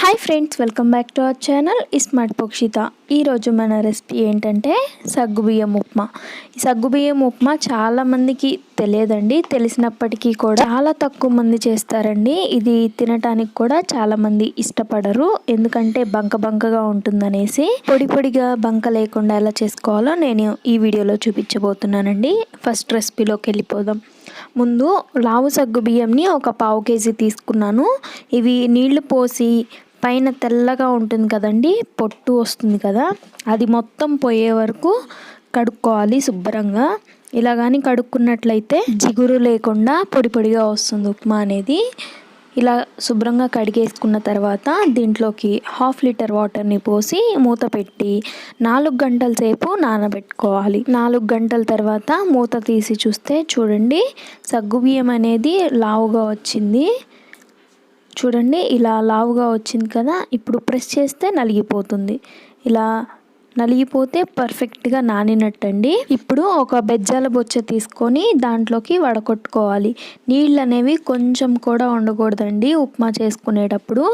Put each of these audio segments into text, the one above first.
Hi friends welcome back to our channel smart పక్షిత ఈరోజు మన recipe ఏంటంటే సగ్గుబియ్యం ఉప్మా. ఈ సగ్గుబియ్యం ఉప్మా చాలామందికి తెలియదండి. తెలిసినప్పటికీ కూడా చాలా తక్కువ మంది చేస్తారండి. ఇది తినటానికి కూడా చాలామంది ఇష్టపడరు. ఎందుకంటే బంక బంకగా ఉంటుందనేసి పొడి పొడిగా బంక లేకుండా ఎలా చేసుకోవాలో నేను ఈ వీడియోలో చూపించబోతున్నానండి. ఫస్ట్ రెసిపీలోకి వెళ్ళిపోదాం. ముందు లావు సగ్గు బియ్యంని ఒక పావు కేజీ తీసుకున్నాను. ఇవి నీళ్ళు పోసి పైన తెల్లగా ఉంటుంది కదండి పొట్టు వస్తుంది కదా. అది మొత్తం పోయే వరకు కడుక్కోవాలి శుభ్రంగా. ఇలా కానీ కడుక్కున్నట్లయితే జిగురు లేకుండా పొడి పొడిగా వస్తుంది ఉప్మా అనేది. ఇలా శుభ్రంగా కడిగేసుకున్న తర్వాత దీంట్లోకి హాఫ్ లీటర్ వాటర్ని పోసి మూత పెట్టి నాలుగు గంటల సేపు నానబెట్టుకోవాలి. నాలుగు గంటల తర్వాత మూత తీసి చూస్తే చూడండి సగ్గుబియ్యం అనేది లావుగా వచ్చింది. చూడండి ఇలా లావుగా వచ్చింది కదా ఇప్పుడు ప్రెస్ చేస్తే నలిగిపోతుంది. ఇలా నలిగిపోతే పర్ఫెక్ట్గా నానినట్టండి. ఇప్పుడు ఒక బెజ్జాల బొచ్చ తీసుకొని దాంట్లోకి వడకొట్టుకోవాలి. నీళ్ళు అనేవి కొంచెం కూడా ఉండకూడదండి ఉప్మా చేసుకునేటప్పుడు.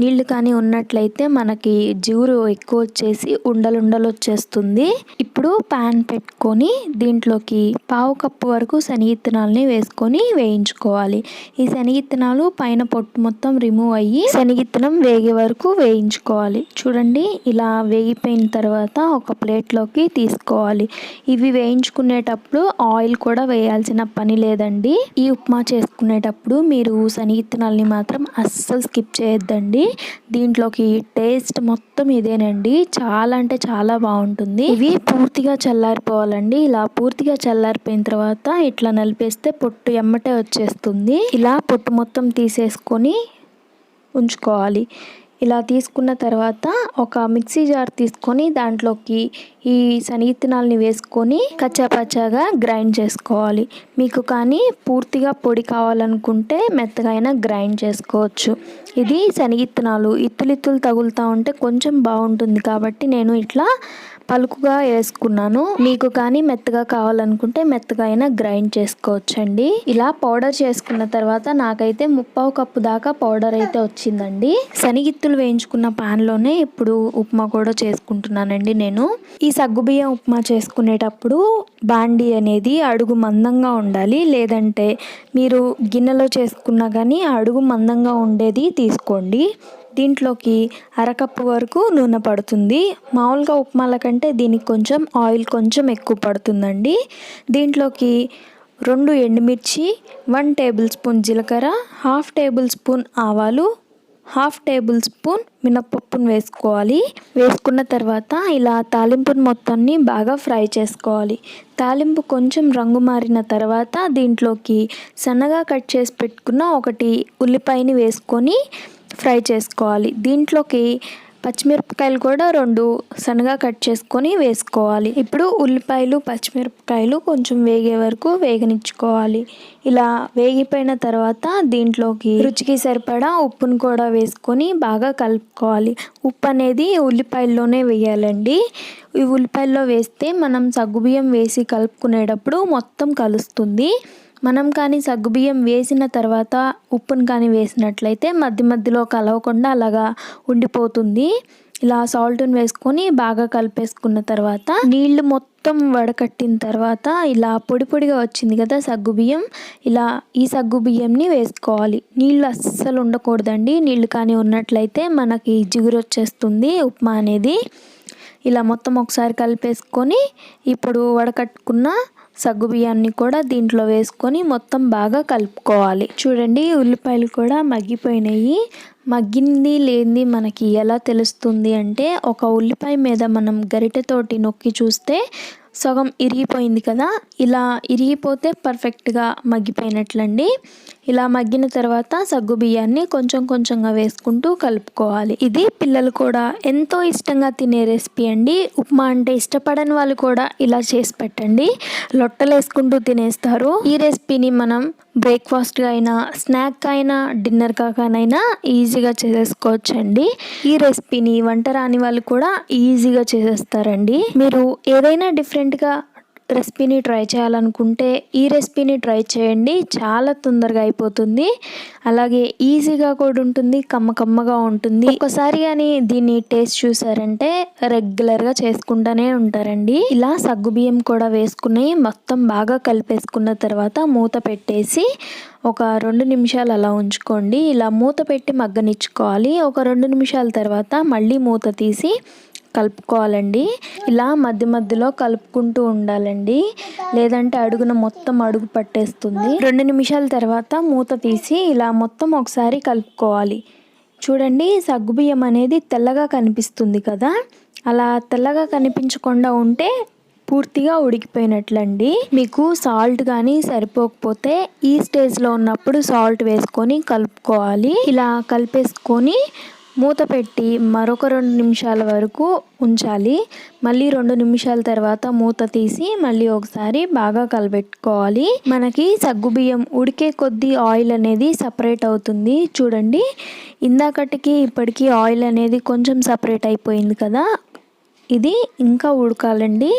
నీళ్ళు కానీ ఉన్నట్లయితే మనకి జిగురు ఎక్కువ వచ్చేసి ఉండలుండలు వచ్చేస్తుంది ఇప్పుడు ప్యాన్ పెట్టుకొని దీంట్లోకి పావు కప్పు వరకు శనగిత్తనాలని వేసుకొని వేయించుకోవాలి. ఈ శనగిత్తనాలు పైన పొట్టు మొత్తం రిమూవ్ అయ్యి శనగిత్తనం వేగే వరకు వేయించుకోవాలి. చూడండి ఇలా వేగిపోయిన తర్వాత తర్వాత ఒక ప్లేట్లోకి తీసుకోవాలి. ఇవి వేయించుకునేటప్పుడు ఆయిల్ కూడా వేయాల్సిన పని లేదండి. ఈ ఉప్మా చేసుకునేటప్పుడు మీరు శనగిత్తనాల్ని మాత్రం అస్సలు స్కిప్ చేయొద్దండి. దీంట్లోకి టేస్ట్ మొత్తం ఇదేనండి. చాలా అంటే చాలా బాగుంటుంది. ఇవి పూర్తిగా చల్లారిపోవాలండి. ఇలా పూర్తిగా చల్లారిపోయిన తర్వాత ఇట్లా నలిపేస్తే పొట్టు ఎమ్మటే వచ్చేస్తుంది. ఇలా పొట్టు మొత్తం తీసేసుకొని ఉంచుకోవాలి. ఇలా తీసుకున్న తర్వాత ఒక మిక్సీ జార్ తీసుకొని దాంట్లోకి ఈ శనగిత్తనాలని వేసుకొని కచ్చాపచ్చాగా గ్రైండ్ చేసుకోవాలి. మీకు కానీ పూర్తిగా పొడి కావాలనుకుంటే మెత్తగా గ్రైండ్ చేసుకోవచ్చు. ఇది శనగిత్తనాలు ఇత్తులిత్తులు తగులుతూ ఉంటే కొంచెం బాగుంటుంది కాబట్టి నేను ఇట్లా పలుకుగా వేసుకున్నాను. మీకు కానీ మెత్తగా కావాలనుకుంటే మెత్తగా అయినా గ్రైండ్ చేసుకోవచ్చండి. ఇలా పౌడర్ చేసుకున్న తర్వాత నాకైతే ముప్పావు కప్పు దాకా పౌడర్ అయితే వచ్చిందండి. శనగిత్తులు వేయించుకున్న ప్యాన్లోనే ఇప్పుడు ఉప్మా కూడా చేసుకుంటున్నానండి నేను. ఈ సగ్గుబియ్యం ఉప్మా చేసుకునేటప్పుడు బాండి అనేది అడుగు మందంగా ఉండాలి. లేదంటే మీరు గిన్నెలో చేసుకున్నా కానీ అడుగు మందంగా ఉండేది తీసుకోండి. దీంట్లోకి అరకప్పు వరకు నూనె పడుతుంది. మామూలుగా ఉప్మాల కంటే దీనికి కొంచెం ఆయిల్ కొంచెం ఎక్కువ పడుతుందండి. దీంట్లోకి రెండు ఎండుమిర్చి వన్ టేబుల్ స్పూన్ జీలకర్ర హాఫ్ టేబుల్ స్పూన్ ఆవాలు హాఫ్ టేబుల్ స్పూన్ మినప్పప్పును వేసుకోవాలి. వేసుకున్న తర్వాత ఇలా తాలింపును మొత్తాన్ని బాగా ఫ్రై చేసుకోవాలి. తాలింపు కొంచెం రంగు మారిన తర్వాత దీంట్లోకి సన్నగా కట్ చేసి పెట్టుకున్న ఒకటి ఉల్లిపాయని వేసుకొని ఫ్రై చేసుకోవాలి. దీంట్లోకి పచ్చిమిరపకాయలు కూడా రెండు సన్నగా కట్ చేసుకొని వేసుకోవాలి. ఇప్పుడు ఉల్లిపాయలు పచ్చిమిరపకాయలు కొంచెం వేగే వరకు వేగనిచ్చుకోవాలి. ఇలా వేగిపోయిన తర్వాత దీంట్లోకి రుచికి సరిపడా ఉప్పును కూడా వేసుకొని బాగా కలుపుకోవాలి. ఉప్పు అనేది ఉల్లిపాయల్లోనే వేయాలండి. ఈ ఉల్లిపాయల్లో వేస్తే మనం సగ్గుబియ్యం వేసి కలుపుకునేటప్పుడు మొత్తం కలుస్తుంది. మనం కానీ సగ్గుబియ్యం వేసిన తర్వాత ఉప్పును కానీ వేసినట్లయితే మధ్య మధ్యలో కలవకుండా అలాగా ఉండిపోతుంది. ఇలా సాల్ట్ని వేసుకొని బాగా కలిపేసుకున్న తర్వాత నీళ్ళు మొత్తం వడకట్టిన తర్వాత ఇలా పొడి పొడిగా వచ్చింది కదా సగ్గుబియ్యం ఇలా ఈ సగ్గుబియ్యంని వేసుకోవాలి. నీళ్ళు అస్సలు ఉండకూడదండి. నీళ్ళు కానీ ఉన్నట్లయితే మనకి జిగురు వచ్చేస్తుంది ఉప్మా అనేది. ఇలా మొత్తం ఒకసారి కలిపేసుకొని ఇప్పుడు వడకట్టుకున్న సగ్గు బియ్యాన్ని కూడా దీంట్లో వేసుకొని మొత్తం బాగా కలుపుకోవాలి. చూడండి ఉల్లిపాయలు కూడా మగ్గిపోయినాయి. మగ్గింది లేనిది మనకి ఎలా తెలుస్తుంది అంటే ఒక ఉల్లిపాయ మీద మనం గరిటెతోటి నొక్కి చూస్తే సగం ఇరిగిపోయింది కదా? ఇలా ఇరిగిపోతే పర్ఫెక్ట్గా మగ్గిపోయినట్లండి. ఇలా మగ్గిన తర్వాత సగ్గు బియ్యాన్ని కొంచెం కొంచెంగా వేసుకుంటూ కలుపుకోవాలి. ఇది పిల్లలు కూడా ఎంతో ఇష్టంగా తినే రెసిపీ అండి. ఉప్మా అంటే ఇష్టపడని వాళ్ళు కూడా ఇలా చేసి పెట్టండి. లొట్టలు వేసుకుంటూ తినేస్తారు. ఈ రెసిపీని మనం బ్రేక్ఫాస్ట్గా అయినా స్నాక్ అయినా డిన్నర్ కాకనైనా ఈజీగా చేసేసుకోవచ్చండి ఈ రెసిపీని వంట రాని వాళ్ళు కూడా ఈజీగా చేసేస్తారండి. మీరు ఏదైనా డిఫరెంట్ డిఫరెంట్గా రెసిపీని ట్రై చేయాలనుకుంటే ఈ రెసిపీని ట్రై చేయండి. చాలా తొందరగా అయిపోతుంది. అలాగే ఈజీగా కూడా ఉంటుంది కమ్మ కమ్మగా ఉంటుంది. ఒకసారి కానీ దీన్ని టేస్ట్ చూసారంటే రెగ్యులర్గా చేసుకుంటూనే ఉంటారండి. ఇలా సగ్గుబియ్యం కూడా వేసుకుని మొత్తం బాగా కలిపేసుకున్న తర్వాత మూత పెట్టేసి ఒక రెండు నిమిషాలు అలా ఉంచుకోండి. ఇలా మూత పెట్టి మగ్గనిచ్చుకోవాలి. ఒక రెండు నిమిషాల తర్వాత మళ్ళీ మూత తీసి కలుపుకోవాలండి. ఇలా మధ్య మధ్యలో కలుపుకుంటూ ఉండాలండి. లేదంటే అడుగున మొత్తం అడుగు పట్టేస్తుంది. రెండు నిమిషాల తర్వాత మూత తీసి ఇలా మొత్తం ఒకసారి కలుపుకోవాలి. చూడండి సగ్గుబియ్యం అనేది తెల్లగా కనిపిస్తుంది కదా? అలా తెల్లగా కనిపించకుండా ఉంటే పూర్తిగా ఉడికిపోయినట్లండి. మీకు సాల్ట్ కానీ సరిపోకపోతే ఈ స్టేజ్లో ఉన్నప్పుడు సాల్ట్ వేసుకొని కలుపుకోవాలి. ఇలా కలిపేసుకొని మూత పెట్టి మరొక రెండు నిమిషాల వరకు ఉంచాలి. మళ్ళీ రెండు నిమిషాల తర్వాత మూత తీసి మళ్ళీ ఒకసారి బాగా కలబెట్టుకోవాలి. మనకి సగ్గుబియ్యం ఉడికే కొద్దీ ఆయిల్ అనేది సపరేట్ అవుతుంది. చూడండి ఇందాకటికి ఇప్పటికీ ఆయిల్ అనేది కొంచెం సపరేట్ అయిపోయింది కదా. ఇది ఇంకా ఉడకాలండి.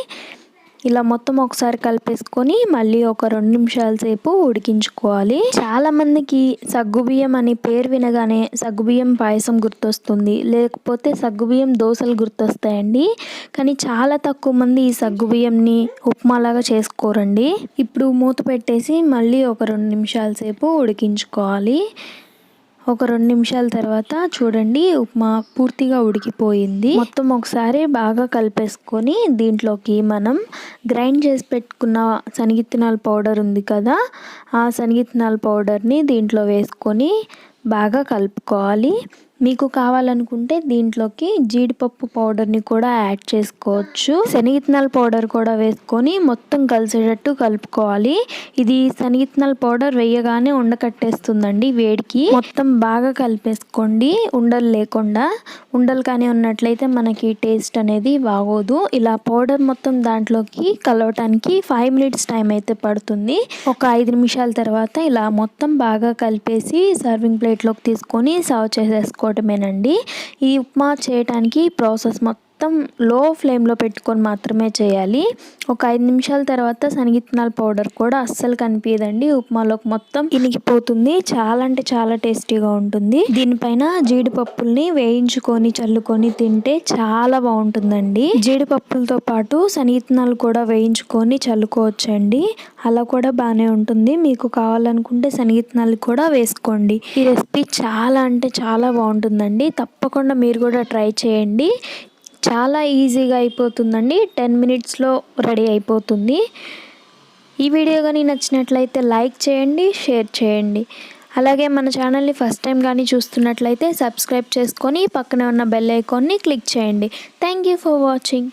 ఇలా మొత్తం ఒకసారి కలిపేసుకొని మళ్ళీ ఒక రెండు నిమిషాల సేపు ఉడికించుకోవాలి. చాలా మందికి సగ్గుబియ్యం అని పేరు వినగానే సగ్గుబియ్యం పాయసం గుర్తొస్తుంది. లేకపోతే సగ్గుబియ్యం దోశలు గుర్తొస్తాయండి. కానీ చాలా తక్కువ మంది ఈ సగ్గుబియ్యంని ఉప్మాలాగా చేసుకోరండి. ఇప్పుడు మూత పెట్టేసి మళ్ళీ ఒక రెండు నిమిషాల సేపు ఉడికించుకోవాలి. ఒక రెండు నిమిషాల తర్వాత చూడండి ఉప్మా పూర్తిగా ఉడికిపోయింది. మొత్తం ఒకసారి బాగా కలిపేసుకొని దీంట్లోకి మనం గ్రైండ్ చేసి పెట్టుకున్న శనగిత్తనాల పౌడర్ ఉంది కదా ఆ శనగిత్తనాల పౌడర్ని దీంట్లో వేసుకొని బాగా కలుపుకోవాలి. మీకు కావాలనుకుంటే దీంట్లోకి జీడిపప్పు పౌడర్ని కూడా యాడ్ చేసుకోవచ్చు. శనగిత్తనాల పౌడర్ కూడా వేసుకొని మొత్తం కలిసేటట్టు కలుపుకోవాలి. ఇది శనగిత్తనాల పౌడర్ వేయగానే ఉండకట్టేస్తుందండి వేడికి. మొత్తం బాగా కలిపేసుకోండి. ఉండలు లేకుండా. ఉండలు కానీ ఉన్నట్లయితే మనకి టేస్ట్ అనేది బాగోదు. ఇలా పౌడర్ మొత్తం దాంట్లోకి కలవటానికి ఫైవ్ మినిట్స్ టైం అయితే పడుతుంది. ఒక ఐదు నిమిషాల తర్వాత ఇలా మొత్తం బాగా కలిపేసి సర్వింగ్ ప్లేట్లోకి తీసుకొని సర్వ్ చేసేసుకోండి. చేసుకోవటమేనండి ఈ ఉప్మా చేయటానికి ప్రాసెస్ మొత్తం మొత్తం లో ఫ్లేమ్లో పెట్టుకొని మాత్రమే చేయాలి. ఒక ఐదు నిమిషాల తర్వాత శనగిత్తనాల పౌడర్ కూడా అస్సలు కనిపించదండి ఉప్మాలోకి మొత్తం ఇనికిపోతుంది చాలా అంటే చాలా టేస్టీగా ఉంటుంది. దీనిపైన జీడిపప్పుల్ని వేయించుకొని చల్లుకొని తింటే చాలా బాగుంటుందండి. జీడిపప్పులతో పాటు శనగిత్తనాలు కూడా వేయించుకొని చల్లుకోవచ్చండి. అలా కూడా బాగానే ఉంటుంది. మీకు కావాలనుకుంటే శనగిత్తనాలు కూడా వేసుకోండి. ఈ రెసిపీ చాలా అంటే చాలా బాగుంటుందండి. తప్పకుండా మీరు కూడా ట్రై చేయండి. చాలా ఈజీగా అయిపోతుందండి. టెన్ మినిట్స్లో రెడీ అయిపోతుంది. ఈ వీడియో కానీ నచ్చినట్లయితే లైక్ చేయండి షేర్ చేయండి. అలాగే మన ఛానల్ని ఫస్ట్ టైం కానీ చూస్తున్నట్లయితే సబ్స్క్రైబ్ చేసుకొని పక్కనే ఉన్న బెల్ ఐకాన్ని క్లిక్ చేయండి. Thank you for watching.